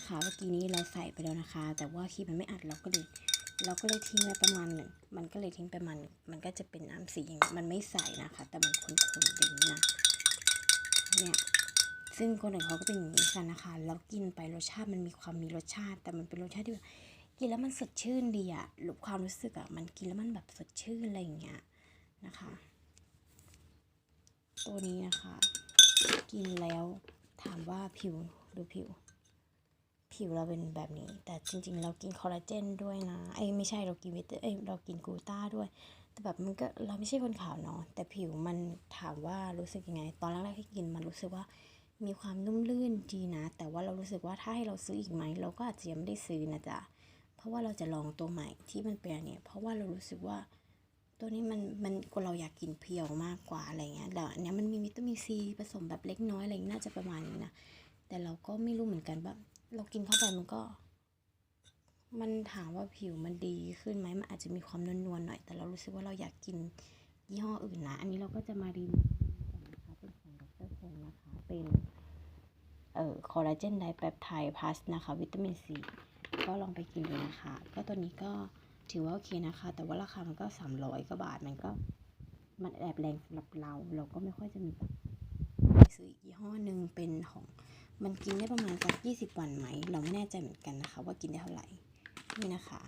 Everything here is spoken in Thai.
นะคะเมื่อกี้นี้เราใส่ไปแล้วนะคะ แต่ว่าครีมมันไม่อัดเราก็เลยเราก็เลยทิ้งไว้ประมาณหนึ่งมันก็เลยทิ้งประมาณหนึ่งมันก็จะเป็นน้ำสีอย่างมันไม่ใสนะคะ แต่มันขุ่นๆอย่างนี้นะเนี่ยซึ่งคนอื่นเขาก็เป็นอย่างนี้กันนะคะแล้วกินไปรสชาติมันมีความมีรสชาติ แต่มันเป็นรสชาติที่แบบกินแล้วมันสดชื่นดีอะหรือความรู้สึกอะมันกินแล้วมันแบบสดชื่นอะไรอย่างเงี้ยนะคะ ตัวนี้นะคะ กินแล้วถามว่าผิวดูผิว ผิวเราเป็นแบบนี้ แต่จริง ๆ เรากินคอลลาเจนด้วยนะไอ้ไม่ใช่เรากินวิตเอ้ยเรากินกูต้าด้วย แต่แบบมันก็เราไม่ใช่คนขาวเนาะแต่ผิวมันถามว่ารู้สึกยังไง ตอนแรกๆที่กินมันรู้สึกว่ามีความนุ่มลื่นดีนะ แต่ว่าเรารู้สึกว่าถ้าให้เราซื้ออีกไหมเราก็อาจจะยังไม่ได้ซื้อนะจ๊ะเพราะว่าเราจะลองตัวใหม่ที่มันเป็นอันเนี้ยเพราะว่าเรารู้สึกว่าตัวนี้มันมันเราอยากกินเพียวมากกว่าอะไรเงี้ยแต่อันเนี้ยมันมีวิตามินซีผสมแบบเล็กน้อยอะไรน่าจะประมาณนี้นะแต่เราก็ไม่รู้เหมือนกันว่า เรากินเข้าไปมันก็ มันถามว่าผิวมันดีขึ้นไหมมันอาจจะมีความนวลๆหน่อย แต่เรารู้สึกว่าเราอยากกินยี่ห้ออื่นนะ อันนี้เราก็จะมารีวิวนะคะเป็นของดรคงนะคะ เป็นเอ่อคอลลาเจนไดแปปไทด์พลัสนะคะ วิตามินซีก็ลองไปกินดูนะคะ ก็ตัวนี้ก็ถือว่าโอเคนะคะ แต่ว่าราคามันก็300กว่าบาทมันก็ มันแอบแรงสำหรับเรา เราก็ไม่ค่อยจะมีตังค์ซื้ออีกยี่ห้อหนึ่งเป็นของ มันกินได้ประมาณสัก20 วันไหม เราไม่แน่ใจเหมือนกันนะคะ ว่ากินได้เท่าไหร่ นี่นะคะ